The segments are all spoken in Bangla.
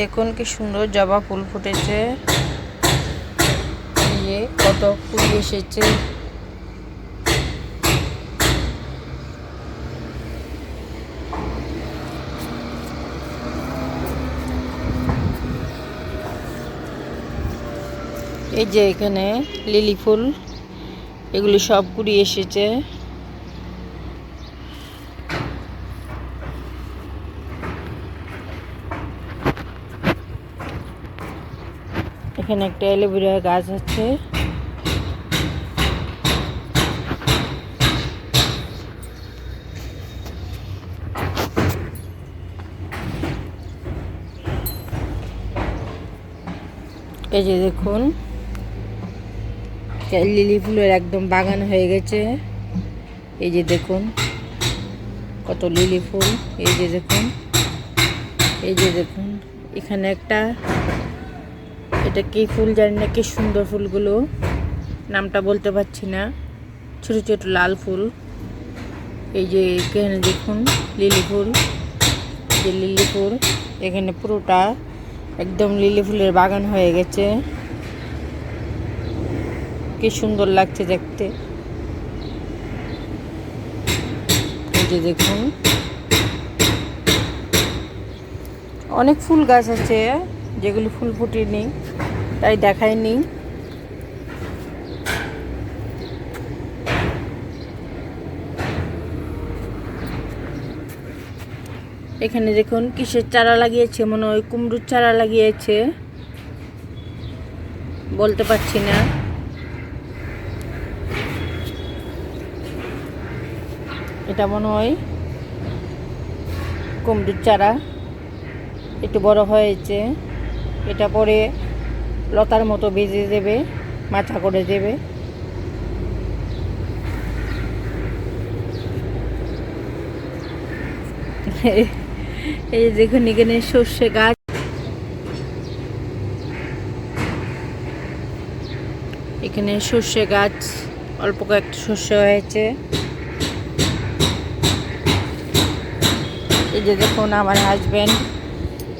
দেখুন কি সুন্দর জবা ফুল ফুটেছে। এই কত ফুল এসেছে। এই যে এখানে লিলি ফুল, এগুলি সব কুড়ি এসেছে। এখানে একটা অ্যালোভেরা গাছ আছে। এই যে দেখুন লিলি ফুলের একদম বাগান হয়ে গেছে। এই যে দেখুন, কত লিলি ফুল। এই যে দেখুন, এই যে দেখুন, এখানে একটা এটা কি ফুল জানি না, কি সুন্দর ফুলগুলো। নামটা বলতে পারছি না। ছোট ছোট লাল ফুল। এই যে এখানে দেখুন, লিলি ফুল। যে লিলি ফুল। এখানে পুরোটা একদম লিলি ফুলের বাগান হয়ে গেছে। কি সুন্দর লাগছে দেখতে। এই যে দেখুন। অনেক ফুল গাছ আছে। যেগুলি ফুল ফুটেনি তাই দেখায়নি এখানে দেখুন কিসের চারা লাগিয়েছে, মনে হয় কুমড়োর চারা লাগিয়েছে। বলতে পারছি না। এটা মনে হয় কুমড়োর চারা, একটু বড় হয়েছে। এটা পরে লতার মতো বেজে দেবে মাথা করে দেবে এই দেখুন এখানে সর্ষে গাছ। এখানে সর্ষে গাছ, অল্প কয়েকটা শস্য হয়েছে। এই যে দেখুন আমার হাজবেন্ড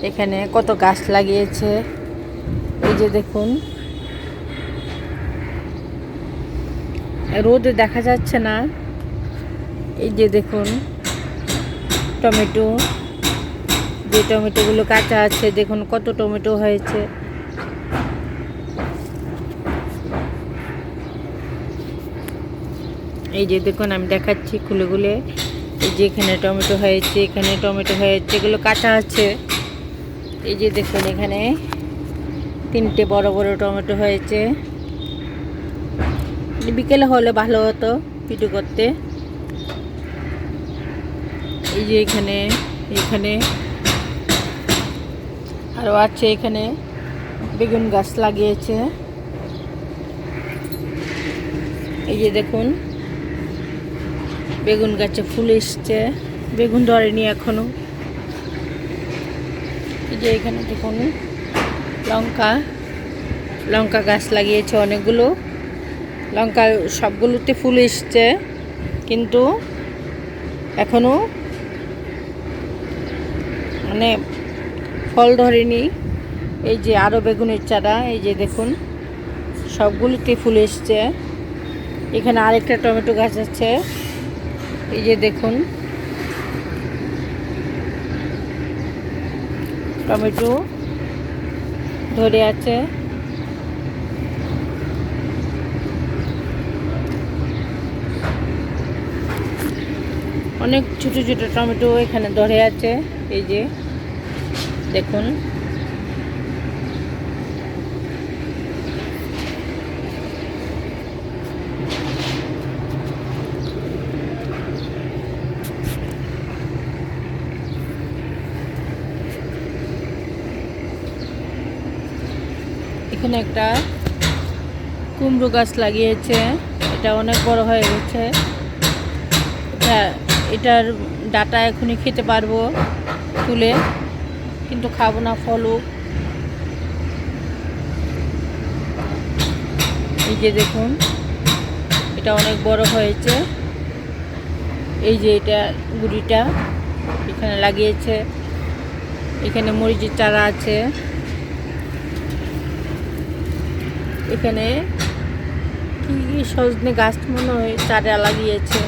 এখানে কত গাছ লাগিয়েছে। এই যে দেখুন। রোদে দেখা যাচ্ছে না। এই যে দেখুন, টমেটো। যে টমেটোগুলো কাঁচা আছে, দেখুন কত টমেটো হয়েছে। এই যে দেখুন, আমি দেখাচ্ছি খুলে খুলে। এই যে এখানে টমেটো হয়েছে, এখানে টমেটো হয়েছে, এগুলো কাঁচা আছে। এই যে দেখুন এখানে তিনটে বড় বড় টমেটো হয়েছে। বিকেলে হলে ভালো হতো পিটু করতে। এই যে এখানে এখানে আরও আছে এখানে বেগুন গাছ লাগিয়েছে। এই যে দেখুন, বেগুন গাছে ফুল এসছে। বেগুন ধরেনি এখনও। যে এখানে দেখুন লঙ্কা লঙ্কা গাছ লাগিয়েছে অনেকগুলো। লঙ্কা সবগুলোতে ফুল এসছে, কিন্তু এখনও মানে ফল ধরেনি। এই যে আরও বেগুনের চারা, এই যে দেখুন, সবগুলোতে ফুল এসছে। এখানে আরেকটা টমেটো গাছ আছে। এই যে দেখুন টমেটো ধরে আছে। অনেক ছোট ছোট টমেটো এখানে ধরে আছে। এই যে দেখুন। এখানে একটা কুমড়ো গাছ লাগিয়েছে। এটা অনেক বড় হয়ে গেছে। এটা, এটার ডাটা এখনই খেতে পারব তুলে। কিন্তু খাব না ফলও। এই যে দেখুন, এটা অনেক বড় হয়েছে। এই যে এটা গুড়িটা এখানে লাগিয়েছে। এখানে মরিচের চারা আছে। এখানে কি সজনে গাছ মনে হয় চারা লাগিয়েছে।